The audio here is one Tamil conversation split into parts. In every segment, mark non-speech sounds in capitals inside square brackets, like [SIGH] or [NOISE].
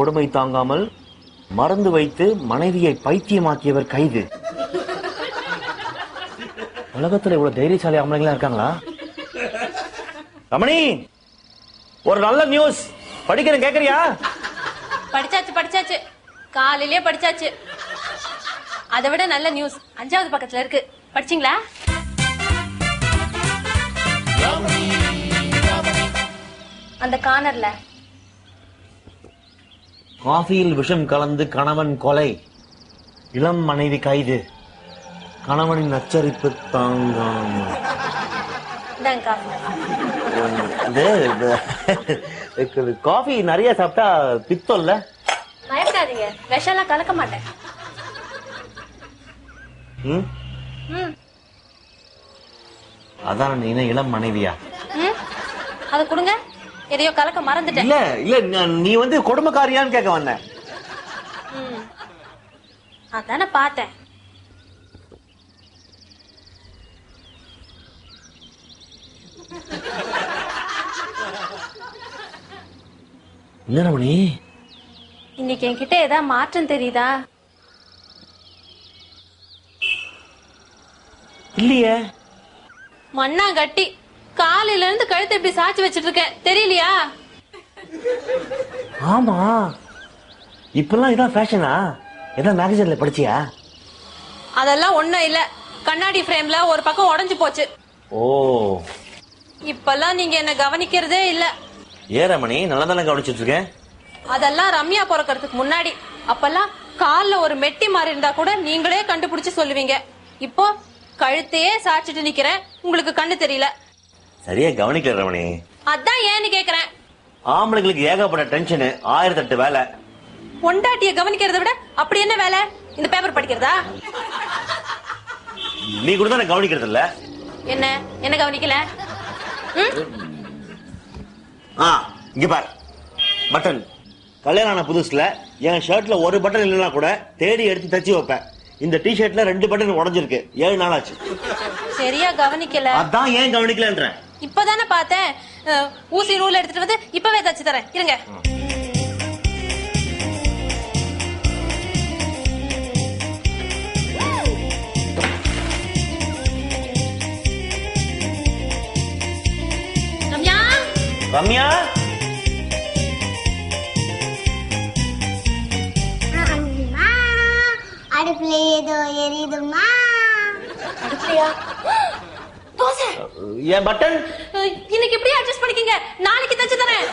கொடுமை தாங்காமல் மறந்து வைத்து மனைவியை பைத்தியமாக்கியவர் கைது. உலகத்துல இவ்வளவு தைரியசாலி ஆம்பளைங்களா இருக்காங்களா? ரமணி ஒரு நல்ல நியூஸ் படிக்கிறேன் கேக்குறியா? படிச்சாச்சு படிச்சாச்சு. காலையிலேயே படிச்சாச்சு. அதை விட நல்ல நியூஸ் அஞ்சாவது பக்கத்துல இருக்கு. படிச்சீங்களா? அந்த கார்னர்ல காஃபியில் விஷம் கலந்து கணவன் கொலை. இளம் மனைவி கைது. கணவனின் நச்சரிப்பு இந்தாங்க காஃபி. இது காஃபி நிறைய சாப்பிட்டா பித்தம்ல? பயப்படாதீங்க. விஷம்லாம் கலக்க மாட்டேன். அதான் நீ இளம் மனைவியா? அதை கொடுங்க. எதையோ கலக்க மறந்துட்டேன். இல்ல இல்ல நீ வந்து கொடுமைக்காரியான்னு கேட்க வந்தேன். ம். அதானே பார்த்தேன். ரமணி? இன்னைக்கு என்கிட்ட ஏதாவது மாற்றம் தெரியுதா? இல்லையே. மண்ணாங்கட்டி. காலையில இருந்து கழுத்தை இப்படி சாச்சி வச்சிட்டு இருக்கேன். தெரியலையா? ஆமா. இப்பெல்லாம் இதான் ஃபேஷனா ஏதாவது மேகசின்ல படிச்சியா? அதெல்லாம் ஒண்ணும் இல்ல. கண்ணாடி ஃப்ரேம்ல ஒரு பக்கம் உடைஞ்சு போச்சு. ஓ. இப்பெல்லாம் நீங்க என்ன கவனிக்கிறதே இல்ல. ஏ ரமணி? நல்லா தானே கவனிச்சிட்டு இருக்கேன்? அதெல்லாம் ரம்யா பிறக்கறதுக்கு முன்னாடி. அப்பெல்லாம் கால்ல ஒரு மெட்டி மாறி இருந்தா கூட நீங்களே கண்டுபிடிச்சு சொல்லுவீங்க. இப்போ கழுத்தையே சாச்சிட்டு நிக்கிறேன். உங்களுக்கு கண்ணு தெரியல. சரியா கவனிக்கல ரமணி. அதான் ஏன்னு கேக்குறேன். ஆம்பளைங்களுக்கு ஏகப்பட்ட டென்ஷனு ஆயிரத்தெட்டு வேலை. பொண்டாட்டிய கவனிக்கிறத விட அப்படி என்ன வேலை? இந்த பேப்பர் படிக்கிறதா? நீ கூட தானே கவனிக்கிறது இல்ல? என்ன? என்ன கவனிக்கல? ஆ இங்க பார். பட்டன் கல்யாணம் ஆன புதுசுல என் ஷர்ட்ல ஒரு பட்டன் இல்லைன்னா கூட தேடி எடுத்து தச்சு வைப்பேன். இந்த டி ஷர்ட்ல ரெண்டு பட்டன் உடைஞ்சிருக்கு. ஏழு நாள் ஆச்சு. சரியா கவனிக்கல. அதான் ஏன் கவனிக்கலன்றேன். இப்பதானே பார்த்தேன். ஊசி நூல் எடுத்துட்டு வந்து இப்பவே தச்சு தரேன். இருங்க. ரம்யா? அடுப்புல ஏதோ எரியுதுமா? அடுப்பலையா தோசை என் பட்டன்? இன்னைக்கு எப்படி அட்ஜஸ்ட் பண்ணிக்கங்க? நாளைக்கு தச்சு தரேன்.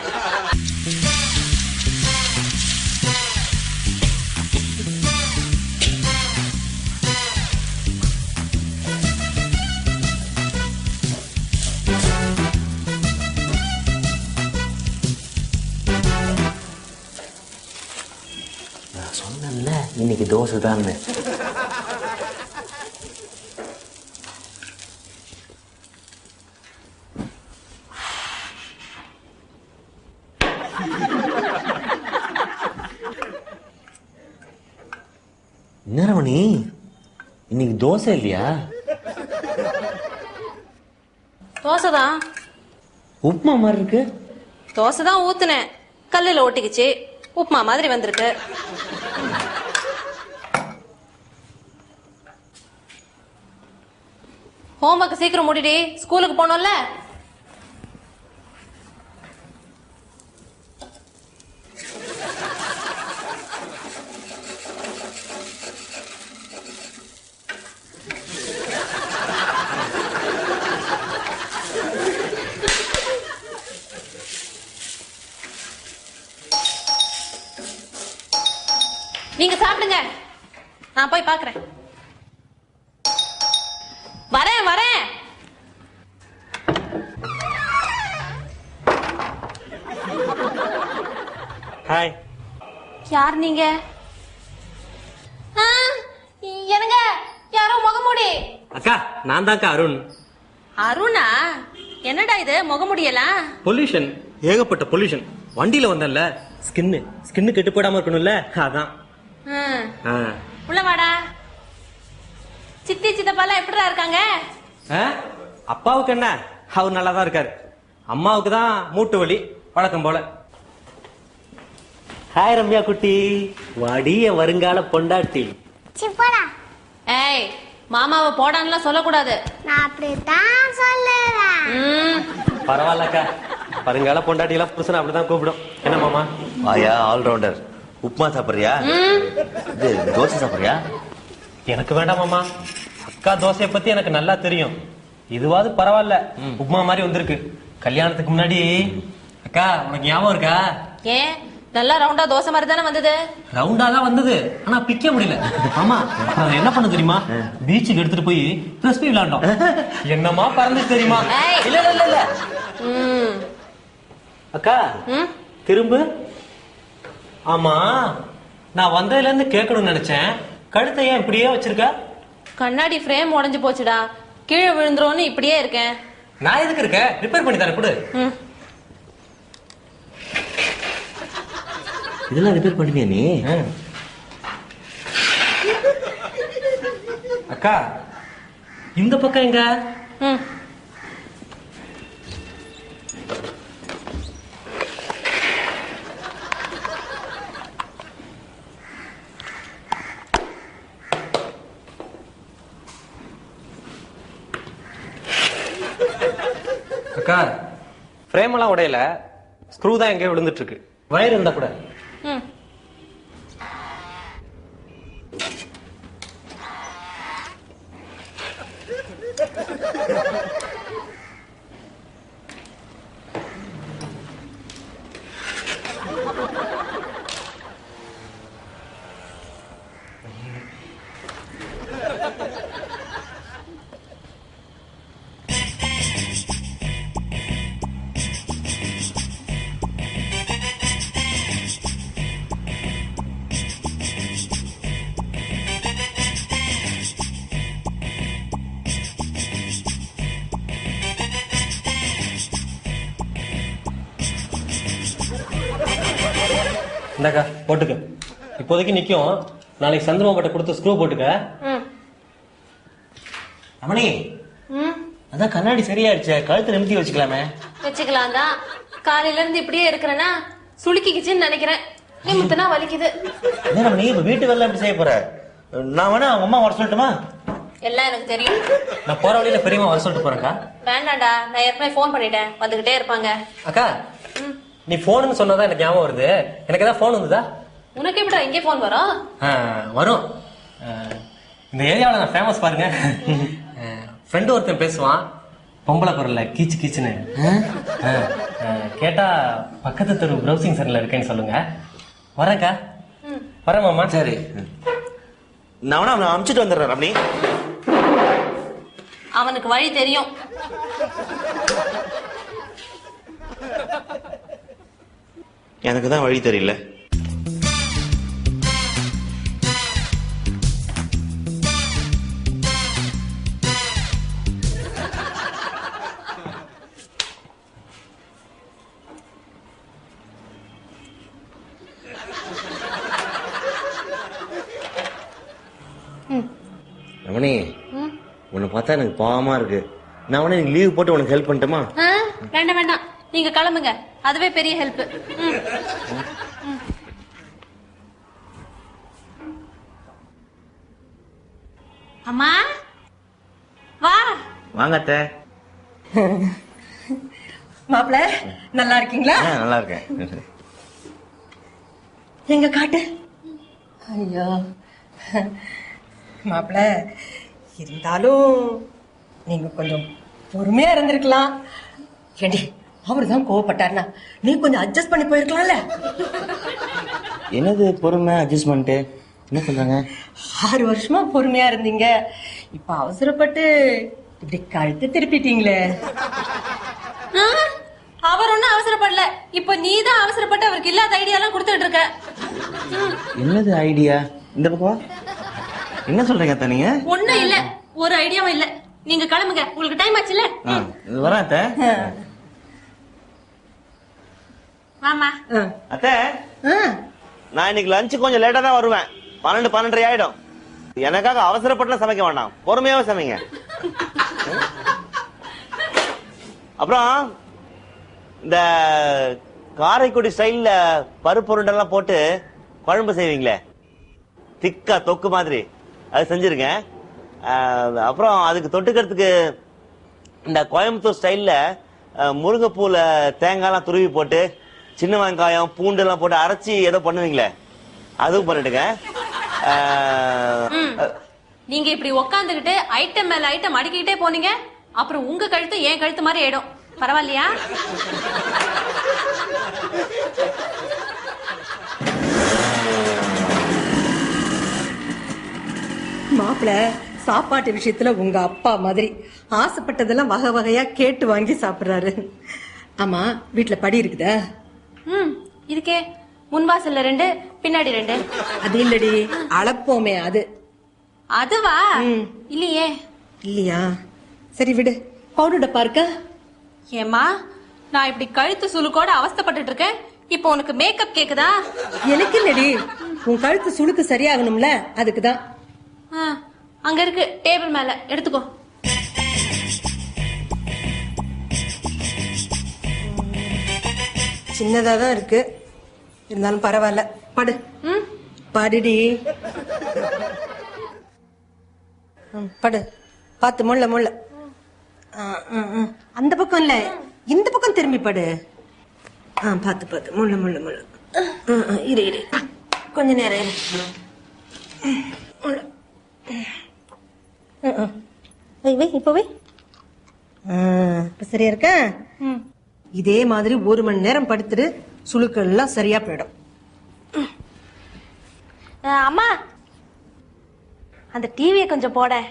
இன்னைக்கு தோசை தான் தோசை இல்லையா? தோசை தான் உப்புமா மாதிரி இருக்கு. தோசை தான் ஊத்துனேன். கல்லுல ஒட்டிக்கிச்சு. உப்புமா மாதிரி வந்திருக்கு. ஹோம்ஒர்க் சீக்கிரம் முடிடி. ஸ்கூலுக்கு போகணும்ல பாக்குறேன் வரேன் வரேன். ஹாய் யார் நீங்க? ஆ, என்னங்க? யாரோ முகமூடி? அக்கா நான் தான்க்கா அருண். அருணா? என்னடா இது முகமுடியலாம் பொல்யூஷன் ஏகப்பட்ட பொல்யூஷன் வண்டியில வந்தேன்ல ஸ்கின்னு ஸ்கின்னு கெட்டு போடாம இருக்கணும்ல அதான். உள்ள வாடா. சித்தி சித்தப்பாலாம் எப்படிடா இருக்காங்க? அப்பாவுக்கு என்ன? அவர் நல்லா தான் இருக்காரு. அம்மாவுக்கு தான் மூட்டு வலி வழக்கம் போல. ஹாய் ரம்யா குட்டி. வாடிய வருங்கால பொண்டாட்டி. சிப்படா ஏய் மாமாவை போடான்லாம் சொல்லக்கூடாது. நான் அப்படித்தான் சொல்லுறேன். ம், பரவாயில்லக்கா. வருங்கால பொண்டாட்டி எல்லாம் புருஷன் அப்படிதான் கூப்பிடும். என்ன மாமா? வாயா ஆல்ரவுண்டர் உப்புமா சாப்பிட்றியா. இது தோசை சாப்பிட்றியா? எனக்கு வேண்டாம் மாமா. அக்கா தோசையை பத்தி எனக்கு நல்லா தெரியும். இதுவாது பரவாயில்ல. உப்புமா மாதிரி வந்திருக்கு. கல்யாணத்துக்கு முன்னாடி அக்கா உனக்கு ஞாபகம் இருக்கா? ஏன்? நல்லா ரவுண்டா தோசை மாதிரி தானே வந்தது? ரவுண்டா தான் வந்தது. ஆனா பிக்க முடியல. ஆமா நான் என்ன பண்ண தெரியுமா? பீச்சுக்கு எடுத்துட்டு போய் கிறிஸ்பி விளையாண்டோம். என்னமா பறந்துச்சு தெரியுமா. இல்ல இல்ல இல்ல அக்கா ம். திரும்ப. ஆமா நான் வந்ததுல இருந்து கேட்கணும்னு நினைச்சேன். கழுத்தை ஏன் இப்படியே வச்சிருக்க? கண்ணாடி ஃப்ரேம் உடைஞ்சு போச்சுடா. கீழே விழுந்துரும்னு இப்படியே இருக்கேன். நான் எதுக்கு இருக்கேன்? ரிப்பேர் பண்ணி தரேன் கொடு. ம். இதெல்லாம் ரிப்பேர் பண்ணுவியா நீ? அக்கா இந்த பக்கம் எங்க? ம். அக்கா ஃப்ரேம் எல்லாம் உடையல ஸ்க்ரூ தான் எங்கேயோ விழுந்துட்டு இருக்கு வயர் இருந்தா கூட. [LAUGHS] இந்தாக்கா போட்டுக்க. இப்போதைக்கு நிக்கும். நாளைக்கு சந்திரமாப்பட்ட கொடுத்து ஸ்க்ரூ போட்டுக்க. ரமணி. அதான் கண்ணாடி சரியாயிடுச்சே. கழுத்து நிமித்தி வச்சுக்கலாமே. வச்சுக்கலாம் தான். காலையில இருந்து இப்படியே இருக்கிறேன்னா சுளுக்கிக்கிச்சுன்னு நினைக்கிறேன். நிமித்தனா வலிக்குது. ரமணி இப்ப வீட்டு வேலை எப்படி செய்ய போற? நான் வேணா அவங்க அம்மா வர சொல்லட்டுமா? எல்லாம் எனக்கு தெரியும். நான் போற வழியில பெரியம்மா வர சொல்லிட்டு போறேன்க்கா. வேண்டாம்டா நான் ஏற்கனவே ஃபோன் பண்ணிட்டேன். வந்துகிட்டே இருப்பாங்க. அக்கா. நீ போனுன்னு சொன்னாதான் எனக்கு ஞாபகம் வருது. எனக்கு ஏதாவது போன் வந்ததா? உனக்கு எப்படா இங்கே ஃபோன் வரும். வரும் இந்த ஏரியாவில் நான் ஃபேமஸ் பாருங்க. ஃப்ரெண்டு ஒருத்தன் பேசுவான். பொம்பளை குரல்ல கீச்சு கீச்சுன்னு. கேட்டா பக்கத்து தெரு ப்ரௌசிங் சென்டர்ல இருக்கேன்னு சொல்லுங்க. வரேன்க்கா. வரேன் மாமா. சரி. நான் அவனை அனுப்பிச்சிட்டு வந்துடுறேன் ரமணி. அவனுக்கு வழி தெரியும். எனக்கு தான் வழி தெரியல. ரமணி உன்னை பார்த்தா எனக்கு பாவமா இருக்கு. நான் உடனே லீவ் போட்டு உனக்கு ஹெல்ப் பண்ணட்டுமா? வேண்டாம் வேண்டாம். நீங்க கிளம்புங்க. அதுவே பெரிய ஹெல்ப் அம்மா? வா. வாங்க அத்தை மாப்பிள்ள நல்லா இருக்கீங்களா? நல்லா இருக்கேன். எங்க காட்டு? ஐயோ. மாப்பிள்ள இருந்தாலும் நீங்க கொஞ்சம் பொறுமையா இருந்திருக்கலாம். ஏண்டி அவர் தான் கோவப்பட்டாருனா? நீ கொஞ்சம் அட்ஜஸ்ட் பண்ணி போயிருக்கலாம்ல. என்னது பொறுமை அட்ஜஸ்ட்மெண்ட் என்ன சொல்றாங்க? ஆறு வருஷமா பொறுமையா இருந்தீங்க. இப்ப அவசரப்பட்டு இப்படி கழுத்து திருப்பிட்டீங்களே. ஆ, அவர் ஒண்ணும் அவசரப்படல. இப்ப நீ தான் அவசரப்பட்டு அவருக்கு இல்லாத ஐடியா எல்லாம் கொடுத்துட்டு இருக்க. என்னது ஐடியா இந்த பக்கம். என்ன சொல்றீங்க அத்தை நீங்க? ஒண்ணும் இல்ல. ஒரு ஐடியாவும் இல்ல. நீங்க கிளம்புங்க. உங்களுக்கு டைம் ஆச்சுல்ல? வரேன் அத்தை. வாமா ஆ. அத்தை ஆ. நான் இன்னைக்கு லஞ்ச் கொஞ்சம் லேட்டா தான் வருவேன். பன்னெண்டு பன்னெண்டரை ஆயிடும். எனக்காக அவசரப்பட்டு சமைக்க வேண்டாம். பொறுமையாவே சமைங்க. அப்புறம் இந்த காரைக்குடி ஸ்டைல்ல பருப்பு உருண்டெல்லாம் போட்டு குழம்பு செய்வீங்களே? திக்கா தொக்கு மாதிரி. அது செஞ்சிருங்க. அப்புறம் அதுக்கு தொட்டுக்கிறதுக்கு இந்த கோயம்புத்தூர் ஸ்டைல்ல முருங்கைப்பூல தேங்காய்லாம் துருவி போட்டு சின்ன வெங்காயம் பூண்டு எல்லாம் போட்டு அரைச்சி ஏதோ பண்ணுவீங்களே? அதுவும் ம். நீங்க இப்படி உக்காந்துகிட்டு ஐட்டம் மேல ஐட்டம் அடுக்கிட்டே போனீங்க அப்புறம் உங்க கழுத்து என் கழுத்து மாதிரி ஆயிடும். பரவாயில்லையா? மாப்பிள சாப்பாட்டு விஷயத்துல உங்க அப்பா மாதிரி ஆசைப்பட்டதெல்லாம் வகை வகையா கேட்டு வாங்கி சாப்பிடுறாரு. ஆமா வீட்டுல படி இருக்குதா? ம் இதுக்கே. முன்வாசல்ல ரெண்டு பின்னாடி ரெண்டு. அது இல்லடி அளப்போமே அது. அதுவா? இல்லையே. இல்லையா? சரி விடு. பவுடர் டப்பா இருக்கா? ஏம்மா நான் இப்படி கழுத்து சுளுக்கோட அவஸ்தைப்பட்டுட்டு இருக்கேன் இப்போ உனக்கு மேக்கப் கேக்குதா? எனக்கு இல்லடி. உன் கழுத்து சுளுக்கு சரியாகணும்ல அதுக்குதான். ஆ, அங்க இருக்கு டேபிள் மேல. எடுத்துக்கோ. சின்னதா தான் இருக்கு. இருந்தாலும் பரவாயில்ல. படு. ம்? படுடி. ம், படு. பார்த்து முள்ள முள்ள. அந்த பக்கம் இல்ல. இந்த பக்கம் திரும்பி படு. ஆ பார்த்து பார்த்து முள்ள முள்ள முள்ள. ஆ, ஆ, இரு இரு. கொஞ்ச நேரம் இரு. முள்ள. ஆ, ஆ. வை வை. இப்போ சரியா இருக்கா? ம். இதே மாதிரி ஒரு மணி நேரம் படுத்துட்டு சுளுக்கள் எல்லாம் சரியா போயிடும். அம்மா! அந்த டிவியை கொஞ்சம் போட.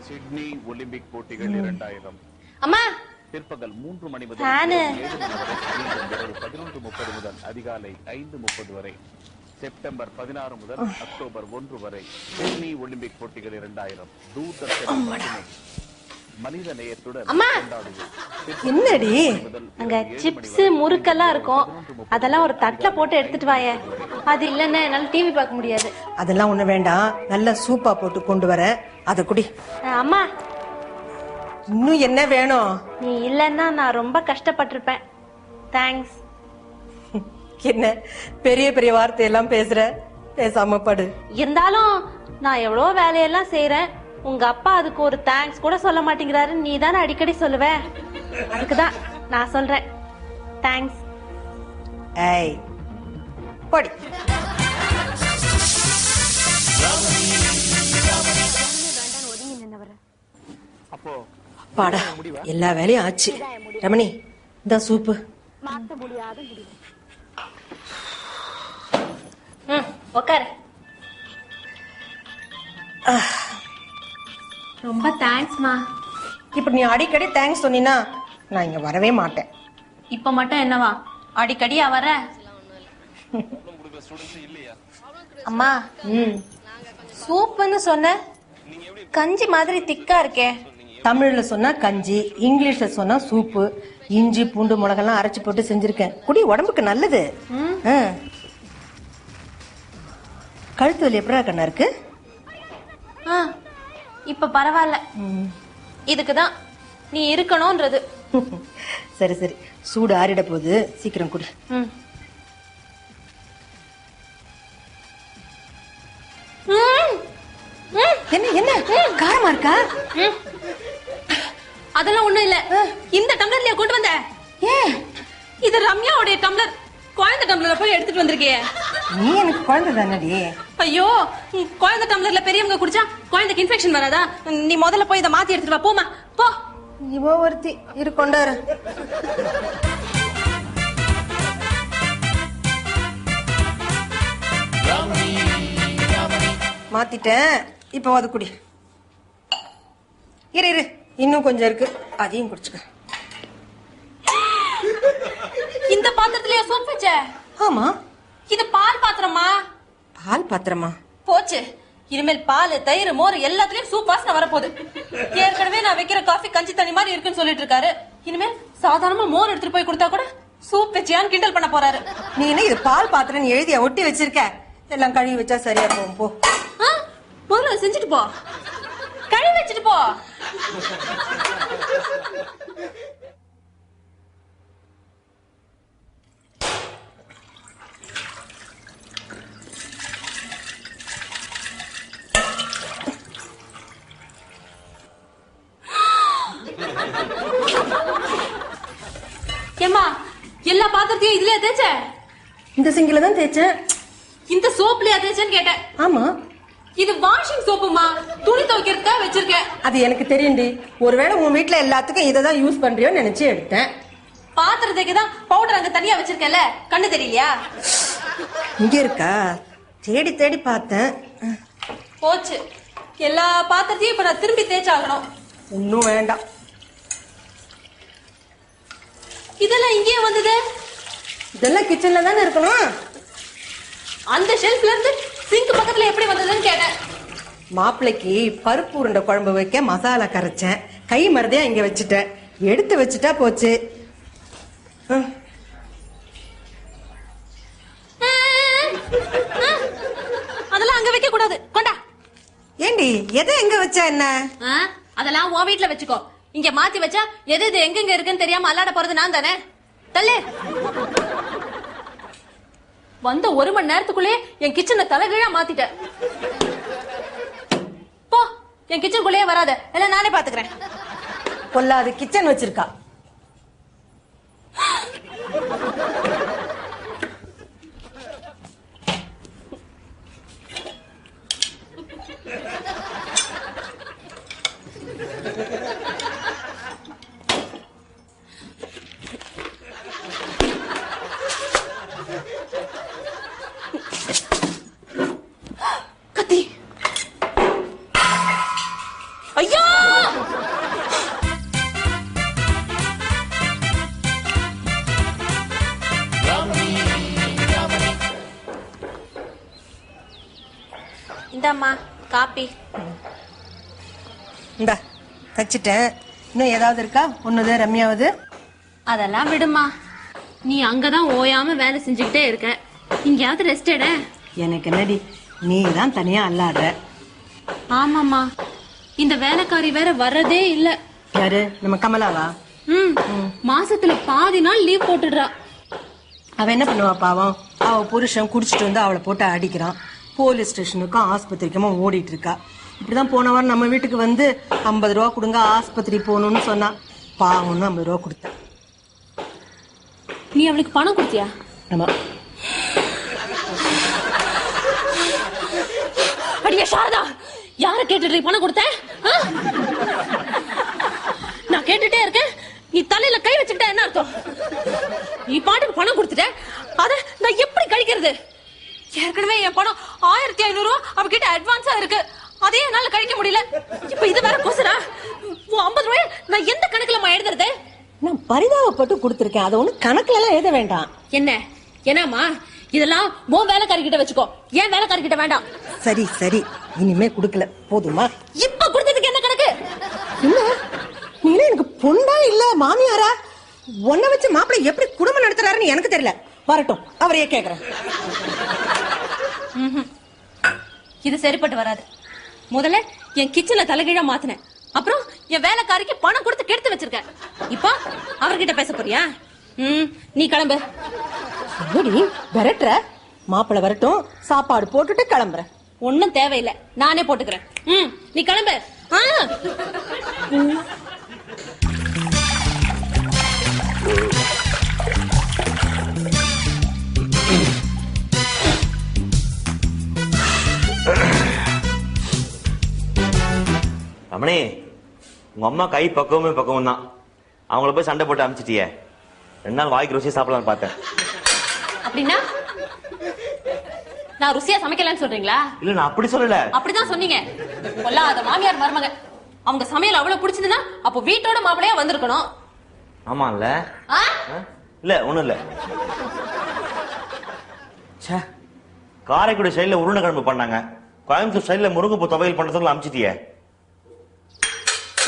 சிட்னி ஒலிம்பிக் போட்டிகள் இரண்டாயிரம். அம்மா! பிற்பகல் மூன்று மணி முதல் பதினொன்று முப்பது முதல் அதிகாலை ஐந்து முப்பது வரை. செப்டம்பர் பதினாறு முதல் அக்டோபர் ஒன்று வரை. சிட்னி ஒலிம்பிக் போட்டிகள் இரண்டாயிரம். தூர்தர்ஷன் மட்டுமே மனித நேயத்துடன் என்னடி? அங்க சிப்ஸ் முறுக்கெல்லாம் இருக்கும். அதெல்லாம் ஒரு தட்டுல போட்டு எடுத்துட்டு வாயே. அது இல்லைன்னா என்னால டிவி பார்க்க முடியாது. அதெல்லாம் ஒண்ணு வேண்டாம். நல்ல சூப்பா போட்டு கொண்டு வர. அத குடி. ஆ, அம்மா! இன்னும் என்ன வேணும்? நீ இல்லைன்னா நான் ரொம்ப கஷ்டப்பட்டிருப்பேன். தேங்க்ஸ் என்ன? பெரிய பெரிய வார்த்தையெல்லாம் பேசுற? பேசாம படு. இருந்தாலும் நான் எவ்வளோ வேலையெல்லாம் செய்றேன். உங்க அப்பா அதுக்கு ஒரு தேங்க்ஸ் கூட சொல்ல மாட்டேங்கிறாரு. நீ தானே அடிக்கடி சொல்லுவ? அதுக்கு தான் நான் சொல்றேன். தேங்க்ஸ் ஏய் படி. அப்போ பாடா எல்லா வேலையும் ஆச்சு. ரமணி இந்த சூப்பு. ம் உக்காரு. ரொம்ப தேங்க்ஸ்மா இப்ப நீ அடிக்கடி தேங்க்ஸ் சொன்னீன்னா நான் இங்க வரவே மாட்டேன். இப்ப மட்டும் என்னவா? அடிக்கடியா வர அம்மா ம். சூப்புன்னு சொன்ன. கஞ்சி மாதிரி திக்கா இருக்கே. தமிழ்ல சொன்னா கஞ்சி இங்கிலீஷ்ல சொன்னா சூப்பு இஞ்சி பூண்டு மிளகெல்லாம் அரைச்சு போட்டு செஞ்சிருக்கேன். குடி உடம்புக்கு நல்லது. ஆ. கழுத்து வலி எப்படா கண்ணா இருக்கு? ஆ. இப்ப பரவாயில்ல. இதுக்குதான் நீ இருக்கணும்ன்றது. [LAUGHS] சரி சரி. சூடு ஆறிட போகுது. சீக்கிரம் குடி. என்ன என்ன? காரமா இருக்கா. அதெல்லாம் ஒண்ணும் இல்ல. இந்த டம்ளர்லயா கொண்டு வந்த. ஏன்? இது ரம்யாவுடைய டம்ளர். குழந்தை டம்ளர்ல போய் எடுத்துட்டு வந்திருக்கியே. நீ எனக்கு குழந்தை தானடி. ஐயோ குழந்தை டம்ளர்ல பெரியவங்க குடிச்சா குழந்தைக்கு இன்ஃபெக்ஷன் வராதா? நீ முதல்ல போய் இதை மாத்தி எடுத்துட்டு வா போமா போ. இவோ ஒருத்தி இரு கொண்டாரு மாத்திட்டேன். இப்போ அது குடி. இரு இரு. இன்னும் கொஞ்சம் இருக்கு. அதையும் குடிச்சுக்க. இந்த பாத்திரத்திலயா சோப் வச்ச? ஆமா. இது பால் பாத்திரமா? பால் பாத்திரமா? போச்சு. இனிமேல் பால் தயிர் மோர் எல்லாத்துலயும் சூப் வாசனை வரப்போகுது. ஏற்கனவே நான் வைக்கிற காஃபி கஞ்சி தண்ணி மாதிரி இருக்குன்னு சொல்லிட்டு இருக்காரு. இனிமேல் சாதாரணமா மோர் எடுத்துட்டு போய் கொடுத்தா கூட சூப் வச்சியான்னு கிண்டல் பண்ண போறாரு. நீ என்ன இது பால் பாத்திரம் எழுதிய ஒட்டி வச்சிருக்க? எல்லாம் கழுவி வச்சா சரியா போகும். போ. ஆ, முதல்ல செஞ்சுட்டு போ. கழுவி வச்சுட்டு போ ஏம்மா எல்லா பாத்திரத்தையும் இதுலயே தேய்ச்ச இந்த சிங்கில தான் தேய்ச்சேன். இந்த சோப்லயா தேய்ச்சேன்னு கேட்டேன். ஆமா. இது வாஷிங் சோப்புமா துணி துவைக்கிறதுக்காக வச்சிருக்கேன். அது எனக்கு தெரியும்டி. ஒருவேளை உன் வீட்ல எல்லாத்துக்கும் இதை தான் யூஸ் பண்றியோன்னு நினைச்சு எடுத்தேன். பாத்திரத்துக்கு தான் பவுடர் அங்க தனியா வச்சிருக்கேன்ல. கண்ணு தெரியலையா? இங்க இருக்கா? தேடி தேடி பார்த்தேன். போச்சு. எல்லா பாத்திரத்தையும் இப்ப நான் திரும்பி தேய்ச்சாகணும். ஒன்னும் வேண்டாம். இதெல்லாம் இங்கேயே வந்தது? இதெல்லாம் கிச்சன்ல தானே இருக்கணும்? அந்த ஷெல்ஃப்ல இருந்து சிங்க் பக்கத்துல எப்படி வந்ததுன்னு கேட்டேன். மாப்பிள்ளைக்கு பருப்பு உருண்டை குழம்பு வைக்க மசாலா கரைச்சேன். கை மறதையா இங்க வச்சுட்டேன். எடுத்து வச்சுட்டா போச்சு. அதெல்லாம் அங்க வைக்க கூடாது. கொண்டா. ஏண்டி எதை எங்க வச்சா என்ன? அதெல்லாம் உன் வீட்ல வச்சுக்கோ. இங்க மாத்தி வச்சா எது இது எங்கெங்க இருக்குன்னு தெரியாம அல்லாட போறது நான் தானே? தள்ளு. வந்த ஒரு மணி நேரத்துக்குள்ளே என் கிச்சனை தலைகீழா மாத்திட்ட. போ என் கிச்சனுக்குள்ளேயே வராத. எல்லாம் நானே பாத்துக்கிறேன். பொல்லாது கிச்சன் வச்சிருக்கா. தச்சிட்டேன் இன்னும் ஏதாவது இருக்கா? ஒண்ணுது ரம்யாவது? அதெல்லாம் விடுமா. நீ அங்கதான் ஓயாம வேலை செஞ்சுக்கிட்டே இருக்க. இங்கேயாவது ரெஸ்ட் எட. எனக்கு என்னடி நீ தான் தனியா அல்லாடுற. ஆமாம்மா. இந்த வேலைக்காரி வேற வர்றதே இல்ல. யாரு? நம்ம கமலாவா? ம். மாசத்துல பாதி நாள் லீவ் போட்டுடுறா. அவ என்ன பண்ணுவா பாவம்? அவ புருஷன் குடிச்சிட்டு வந்து அவளை போட்டு அடிக்கிறான். போலீஸ் ஸ்டேஷனுக்கும் ஆஸ்பத்திரிக்குமா ஓடிட்டு இருக்கா. இப்படிதான் போன வாரம் நம்ம வீட்டுக்கு வந்து ஐம்பது ரூபா கொடுங்க ஆஸ்பத்திரி போகணும்னு சொன்னா பாவம்னு ஐம்பது ரூபா கொடுத்தேன். நீ அவளுக்கு பணம் கொடுத்தியா? ஆமா. அடியே சாரதா யார கேட்டுட்டு பணம் கொடுத்த? நான் கேட்டுட்டே இருக்கேன். நீ தலையில கை வச்சுக்கிட்ட என்ன அர்த்தம்? நீ பாட்டுக்கு பணம் கொடுத்துட்ட? அத நான் எப்படி கழிக்கிறது? ஏற்கனவே என் பணம் ஆயிரத்தி ஐநூறு ரூபா அவகிட்ட அட்வான்ஸா இருக்கு. அதே என்னால கழிக்க முடியல. இப்ப இது வேற கொசுரா? ஐம்பது ரூபாய் நான் எந்த கணக்குல எழுதுறது நான் பரிதாபப்பட்டு கொடுத்துருக்கேன். அதை ஒண்ணு கணக்குல எல்லாம் எழுத வேண்டாம். என்ன? என்னம்மா? இதெல்லாம் உன் வேலைக்காரி கிட்ட வச்சுக்கோ. ஏன் வேலைக்காரி கிட்ட வேண்டாம். சரி சரி. இனிமே கொடுக்கல. போதுமா? இப்ப கொடுத்ததுக்கு என்ன கணக்கு? என்ன? நீ எனக்கு பொண்ணா இல்ல மாமியாரா? உன்னை வச்சு மாப்பிள்ளை எப்படி குடும்பம் நடத்துறாருன்னு எனக்கு தெரியல. வரட்டும் அவரையே கேக்குறேன். இது சரிப்பட்டு வராது. முதல்ல என் கிச்சன்ல தலைகீழா மாத்தினேன். அப்புறம் என் வேலைக்காரிக்கு பணம் கொடுத்து கெடுத்து வச்சிருக்கேன். இப்போ அவர்கிட்ட பேச போறியா? ம் நீ கிளம்பு. என்னடி விரட்டுற? மாப்பிள்ளை வரட்டும் சாப்பாடு போட்டுட்டு கிளம்புறேன் ஒண்ணும் தேவையில்லை. நானே போட்டுக்கிறேன். ம் நீ கிளம்பு. ஆ. ரமணி உங்க அம்மா கை பக்குவமே பக்குவம் தான் அவங்கள போய் சண்டை போட்டு அமிச்சிட்டியே. ரெண்டு நாள் வாய்க்கு ருசியா சாப்பிடலாம்னு பார்த்தேன். அப்படின்னா? நான் ருசியா சமைக்கலன்னு சொல்றீங்களா? இல்ல நான் அப்படி சொல்லல. அப்படிதான் சொன்னீங்க. கொல்லாத மாமியார் மருமக அவங்க சமையல் அவ்வளவு பிடிச்சதுன்னா அப்போ வீட்டோட மாப்பிளையா வந்திருக்கணும். ஆமால்ல. ஆ? ஆ? இல்ல ஒண்ணும் இல்ல. ச்சே காரைக்குடி ஸ்டைல்ல உருளைக்கிழங்கு பண்ணாங்க. கோயம்புத்தூர் ஸ்டைல்ல முருங்கைப்பூ துவையல் பண்றதுக்குள்ள அமிச்சிட்டியே.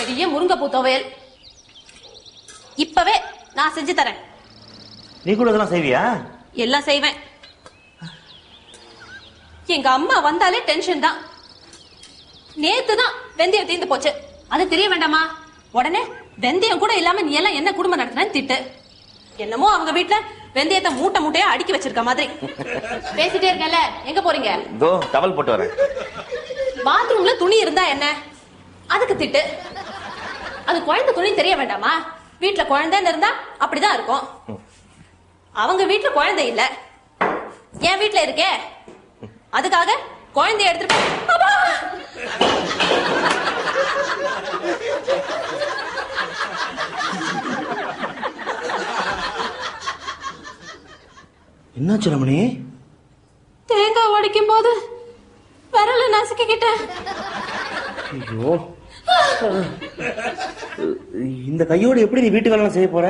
பெரிய முருங்கைப்பூ துவையல். இப்பவே நான் செஞ்சு தரேன். நீ கூட இதெல்லாம் செய்வியா? எல்லாம் செய்வேன். எங்க அம்மா வந்தாலே டென்ஷன் தான். நேத்து தான் வெந்தயம் தீர்ந்து போச்சு. அது தெரிய வேண்டாமா? உடனே வெந்தயம் கூட இல்லாம நீ எல்லாம் என்ன குடும்பம் நடத்துறேன்னு திட்டு. என்னமோ அவங்க வீட்ல வெந்தயத்தை மூட்டை மூட்டையா அடுக்கி வச்சிருக்க மாதிரி. பேசிட்டே இருக்கேன்ல எங்க போறீங்க? இதோ டவல் போட்டு வரேன். பாத்ரூம்ல துணி இருந்தா என்ன? அதுக்கு திட்டு. அது குழந்தை துணி தெரிய வேண்டாமா? வீட்ல குழந்தைன்னு இருந்தா அப்படிதான் இருக்கும். அவங்க வீட்ல குழந்தை இல்ல. என் வீட்ல இருக்கே. அதுக்காக குழந்தைய எடுத்துட்டு! என்னாச்சு ரமணி? தேங்காய் உடைக்கும் போது விரல நசுக்கிக்கிட்டேன். ஐயோ. இந்த கையோட எப்படி நீ வீட்டு வேலை செய்ய போற?